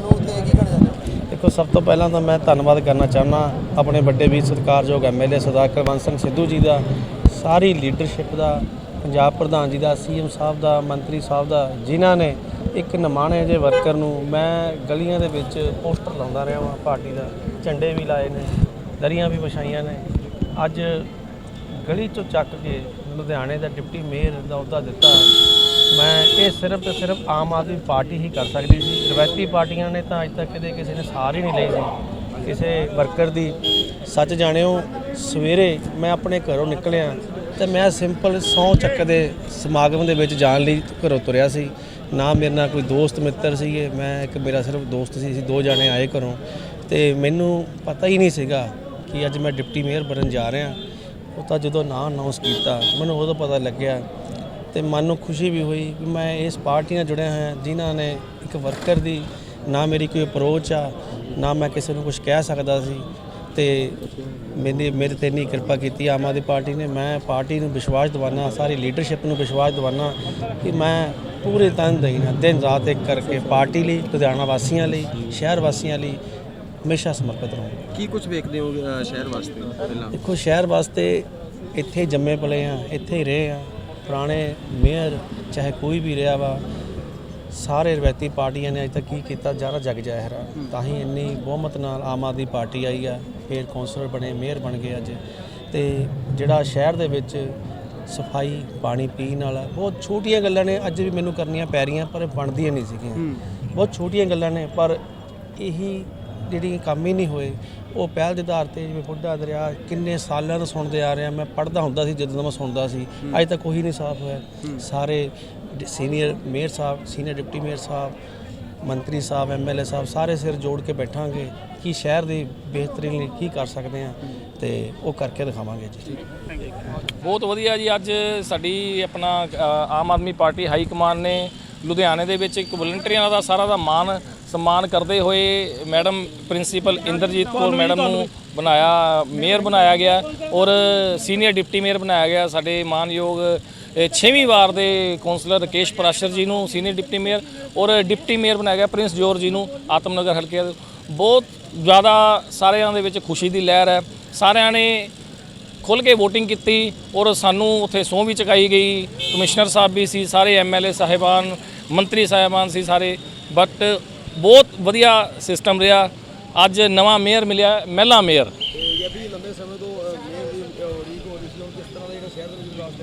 ਤੁਹਾਨੂੰ ਤੇ ਕੀ ਕਹਿਣਾ ਚਾਹੁੰਦੇ ਦੇਖੋ, ਸਭ ਤੋਂ ਪਹਿਲਾਂ ਤਾਂ ਮੈਂ ਧੰਨਵਾਦ ਕਰਨਾ ਚਾਹੁੰਦਾ ਆਪਣੇ ਵੱਡੇ ਵੀਰ ਸਤਿਕਾਰਯੋਗ ਐਮਐਲਏ ਸਰਦਾਰ ਕੁਲਵੰਤ ਸਿੰਘ ਸਿੱਧੂ ਜੀ ਦਾ, ਸਾਰੀ ਲੀਡਰਸ਼ਿਪ ਦਾ, ਪੰਜਾਬ ਪ੍ਰਧਾਨ ਜੀ ਦਾ ਸੀਐਮ ਸਾਹਿਬ ਦਾ, ਮੰਤਰੀ ਸਾਹਿਬ ਦਾ, ਜਿਨ੍ਹਾਂ ਨੇ ਇੱਕ ਨਿਮਾਣੇ ਜਿਹੇ ਵਰਕਰ ਨੂੰ ਮੈਂ ਗਲੀਆਂ ਦੇ ਵਿੱਚ ਪੋਸਟਰ ਲਾਉਂਦਾ ਰਿਹਾ ਵਾਂ, ਪਾਰਟੀ ਦਾ, ਝੰਡੇ ਵੀ ਲਾਏ ਨੇ, ਦਰੀਆਂ ਵੀ ਵਿਛਾਈਆਂ ਨੇ। ਅੱਜ ਗਲੀ ਚੋਂ ਚੱਕ ਕੇ ਲੁਧਿਆਣੇ ਦਾ ਡਿਪਟੀ ਮੇਅਰ ਦਾ ਅਹੁਦਾ ਦਿੱਤਾ। ਮੈਂ ਇਹ ਸਿਰਫ ਤੇ ਸਿਰਫ ਆਮ ਆਦਮੀ ਪਾਰਟੀ ਹੀ ਕਰ ਸਕਦੀ ਸੀ। ਰਵਾਇਤੀ ਪਾਰਟੀਆਂ ਨੇ ਤਾਂ ਅੱਜ ਤੱਕ ਕਦੇ ਕਿਸੇ ਨੇ ਸਾਰ ਹੀ ਨਹੀਂ ਲਈ ਸੀ। ਕਿਸੇ ਵਰਕਰ ਦੀ। ਸੱਚ ਜਾਣਿਓ, ਸਵੇਰੇ ਮੈਂ ਆਪਣੇ ਘਰੋਂ ਨਿਕਲਿਆ ਤੇ ਮੈਂ ਸਿੰਪਲ ਸੌ ਚੱਕ ਦੇ ਸਮਾਗਮ ਦੇ ਵਿੱਚ ਜਾਣ ਲਈ ਘਰੋਂ ਤੁਰਿਆ ਸੀ। ਨਾ ਮੇਰੇ ਨਾਲ ਕੋਈ ਦੋਸਤ ਮਿੱਤਰ ਸੀਗੇ, ਮੈਂ ਇੱਕ ਮੇਰਾ ਸਿਰਫ ਦੋਸਤ ਸੀ, ਅਸੀਂ ਦੋ ਜਾਣੇ ਆਏ ਘਰੋਂ ਤੇ ਮੈਨੂੰ ਪਤਾ ਹੀ ਨਹੀਂ ਸੀਗਾ ਕਿ ਅੱਜ ਮੈਂ ਡਿਪਟੀ ਮੇਅਰ ਬਣਨ ਜਾ ਰਿਹਾ। ਉਹ ਤਾਂ ਜਦੋਂ ਨਾਂ ਅਨਾਉਂਸ ਕੀਤਾ, ਮੈਨੂੰ ਉਦੋਂ ਪਤਾ ਲੱਗਿਆ ਤੇ ਮਨ ਨੂੰ ਖੁਸ਼ੀ ਵੀ ਹੋਈ ਕਿ ਮੈਂ ਇਸ ਪਾਰਟੀ ਨਾਲ ਜੁੜਿਆ ਹਾਂ ਜਿਨ੍ਹਾਂ ਨੇ ਇੱਕ ਵਰਕਰ ਦੀ ਨਾ ਮੇਰੀ ਕੋਈ ਅਪਰੋਚ ਆ ਨਾ ਮੈਂ ਕਿਸੇ ਨੂੰ ਕੁਝ ਕਹਿ ਸਕਦਾ ਸੀ ਤੇ ਮੇਰੀ ਮੇਰੇ ਤੇ ਇੰਨੀ ਕਿਰਪਾ ਕੀਤੀ ਆਮ ਆਦਮੀ ਪਾਰਟੀ ਨੇ। ਮੈਂ ਪਾਰਟੀ ਨੂੰ ਵਿਸ਼ਵਾਸ ਦਿਵਾਨਾ ਸਾਰੀ ਲੀਡਰਸ਼ਿਪ ਨੂੰ ਵਿਸ਼ਵਾਸ ਦਿਵਾਨਾ ਕਿ ਮੈਂ ਪੂਰੇ ਤਨ ਨਾਲ ਦਿਨ ਰਾਤ ਇੱਕ ਕਰਕੇ ਪਾਰਟੀ ਲਈ ਲੁਧਿਆਣਾ ਵਾਸੀਆਂ ਲਈ ਸ਼ਹਿਰ ਵਾਸੀਆਂ ਲਈ ਹਮੇਸ਼ਾ ਸਮਰਪਿਤ ਰਹਾਂਗਾ। ਕੀ ਕੁਝ ਵੇਖਦੇ ਹੋ ਸ਼ਹਿਰ ਵਾਸਤੇ ਪਹਿਲਾਂ? ਦੇਖੋ ਸ਼ਹਿਰ ਵਾਸਤੇ ਇੱਥੇ ਜੰਮੇ ਪਲੇ ਆ ਇੱਥੇ ਹੀ ਰਹੇ ਆ। ਪੁਰਾਣੇ ਮੇਅਰ ਚਾਹੇ ਕੋਈ ਵੀ ਰਿਹਾ ਵਾ ਸਾਰੇ ਰਵਾਇਤੀ ਪਾਰਟੀਆਂ ਨੇ ਅਜੇ ਤੱਕ ਕੀ ਕੀਤਾ? ਜਾਰਾ ਜਗ ਜਾਹਿਰ ਆ। ਤਾਂ ਹੀ ਇੰਨੀ ਬਹੁਮਤ ਨਾਲ ਆਮ ਆਦਮੀ ਪਾਰਟੀ ਆਈ ਆ। ਫਿਰ ਕੌਂਸਲਰ ਬਣੇ ਮੇਅਰ ਬਣ ਗਏ ਅੱਜ। ਤੇ ਜਿਹੜਾ ਸ਼ਹਿਰ ਦੇ ਵਿੱਚ ਸਫ਼ਾਈ ਪਾਣੀ ਪੀਣ ਵਾਲਾ ਬਹੁਤ ਛੋਟੀਆਂ ਗੱਲਾਂ ਨੇ। ਅੱਜ ਵੀ ਮੈਨੂੰ ਕਰਨੀਆਂ ਪੈ ਰਹੀਆਂ ਪਰ ਬਣਦੀਆਂ ਨਹੀਂ ਸੀਗੀਆਂ। ਬਹੁਤ ਛੋਟੀਆਂ ਗੱਲਾਂ ਨੇ ਪਰ ਇਹੀ ਜਿਹੜੀ ਕੰਮ ਹੀ ਨਹੀਂ ਹੋਏ, ਉਹ ਪਹਿਲ ਦੇ ਆਧਾਰ ਤੇ ਜਿਵੇਂ ਬੁੱਢਾ ਦਰਿਆ ਕਿੰਨੇ ਸਾਲਾਂ ਤੋਂ ਸੁਣਦੇ ਆ ਰਿਹਾ, ਮੈਂ ਪੜ੍ਹਦਾ ਹੁੰਦਾ ਸੀ ਜਦੋਂ ਮੈਂ ਸੁਣਦਾ ਸੀ, ਅੱਜ ਤੱਕ ਕੋਈ ਨਹੀਂ ਸਾਫ਼ ਹੋਇਆ। ਸਾਰੇ senior mayor sahib senior deputy mayor sahib, ਮੰਤਰੀ ਸਾਹਿਬ ਐਮਐਲਏ ਸਾਹਿਬ, ਸਾਰੇ ਸਿਰ ਜੋੜ ਕੇ ਬੈਠਾਂਗੇ, ਕਿ ਸ਼ਹਿਰ ਦੀ ਬਿਹਤਰੀ ਲਈ ਕੀ ਕਰ ਸਕਦੇ ਆ ਤੇ ਉਹ ਕਰਕੇ ਦਿਖਾਵਾਂਗੇ ਜੀ। ਬਹੁਤ ਵਧੀਆ ਜੀ, ਅੱਜ ਸਾਡੀ ਆਪਣਾ Aam Aadmi party high command ਨੇ ਲੁਧਿਆਣੇ ਦੇ ਵਿੱਚ ਇੱਕ ਵਲੰਟੀਅਰਾਂ ਦਾ ਸਾਰਾ ਦਾ ਮਾਨ ਸਨਮਾਨ ਕਰਦੇ ਹੋਏ madam principal Inderjit Kaur madam ਨੂੰ ਬਣਾਇਆ, ਮੇਅਰ ਬਣਾਇਆ ਗਿਆ ਔਰ ਸੀਨੀਅਰ ਡਿਪਟੀ ਮੇਅਰ ਬਣਾਇਆ ਗਿਆ। ਸਾਡੇ ਮਾਨਯੋਗ ਇਹ ਛੇਵੀਂ ਵਾਰ ਦੇ ਕੌਂਸਲਰ ਰਕੇਸ਼ ਪਰਾਸ਼ਰ ਜੀ ਨੂੰ ਸੀਨੀਅਰ ਡਿਪਟੀ ਮੇਅਰ ਔਰ ਡਿਪਟੀ ਮੇਅਰ ਬਣਾਇਆ ਗਿਆ ਪ੍ਰਿੰਸ ਜੋਰ ਜੀ ਨੂੰ ਆਤਮਨਗਰ ਹਲਕੇ ਬਹੁਤ ਜ਼ਿਆਦਾ ਸਾਰਿਆਂ ਦੇ ਵਿੱਚ ਖੁਸ਼ੀ ਦੀ ਲਹਿਰ ਹੈ। ਸਾਰਿਆਂ ਨੇ ਖੁੱਲ ਕੇ VOTING ਕੀਤੀ ਔਰ ਸਾਨੂੰ ਉੱਥੇ ਸਹੁੰ ਵੀ ਚੁਕਾਈ ਗਈ। ਕਮਿਸ਼ਨਰ ਸਾਹਿਬ ਵੀ ਸੀ, ਸਾਰੇ ਐਮਐਲਏ ਸਾਹਿਬਾਨ, ਮੰਤਰੀ ਸਾਹਿਬਾਨ ਸੀ ਸਾਰੇ। ਬਟ ਬਹੁਤ ਵਧੀਆ ਸਿਸਟਮ ਰਿਹਾ। ਅੱਜ ਨਵਾਂ ਮੇਅਰ ਮਿਲਿਆ, ਮਹਿਲਾ ਮੇਅਰ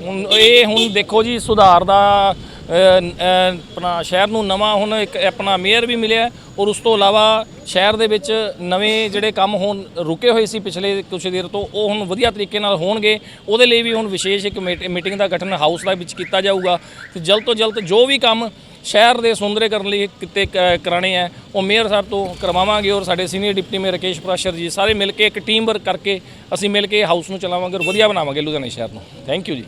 ਹੁਣ ਇਹ ਹੁਣ ਦੇਖੋ ਜੀ, ਸੁਧਾਰ ਦਾ ਆਪਣਾ ਸ਼ਹਿਰ ਨੂੰ ਨਵਾਂ ਹੁਣ ਇੱਕ ਆਪਣਾ ਮੇਅਰ ਵੀ ਮਿਲਿਆ ਔਰ ਉਸ ਤੋਂ ਇਲਾਵਾ ਸ਼ਹਿਰ ਦੇ ਵਿੱਚ ਨਵੇਂ ਜਿਹੜੇ ਕੰਮ ਹੋਣ ਰੁਕੇ ਹੋਏ ਸੀ ਪਿਛਲੇ ਕੁਝ ਦੇਰ ਤੋਂ, ਉਹ ਹੁਣ ਵਧੀਆ ਤਰੀਕੇ ਨਾਲ ਹੋਣਗੇ। ਉਹਦੇ ਲਈ ਵੀ ਹੁਣ ਵਿਸ਼ੇਸ਼ ਇੱਕ ਮੀਟ- ਮੀਟਿੰਗ ਦਾ ਗਠਨ ਹਾਊਸ ਦਾ ਵਿੱਚ ਕੀਤਾ ਜਾਊਗਾ। ਤੇ ਜਲਦ ਤੋਂ ਜਲਦ ਜੋ ਵੀ ਕੰਮ ਸ਼ਹਿਰ ਦੇ ਸੁੰਦਰੀਕਰਨ ਲਈ ਕਿਤੇ ਕ- ਕਰਾਣੇ ਆ। ਉਹ ਮੇਅਰ ਸਾਹਿਬ ਤੋਂ ਕਰਵਾਵਾਂਗੇ ਔਰ ਸਾਡੇ senior deputy mayor Rakesh Prashar ji ਸਾਰੇ ਮਿਲ ਕੇ ਇੱਕ ਟੀਮ ਵਰਕ ਕਰਕੇ ਅਸੀਂ ਮਿਲ ਕੇ ਹਾਊਸ ਨੂੰ ਚਲਾਵਾਂਗੇ ਔਰ ਵਧੀਆ ਬਣਾਵਾਂਗੇ ਲੁਧਿਆਣਾ ਸ਼ਹਿਰ ਨੂੰ। ਥੈਂਕ ਯੂ ਜੀ।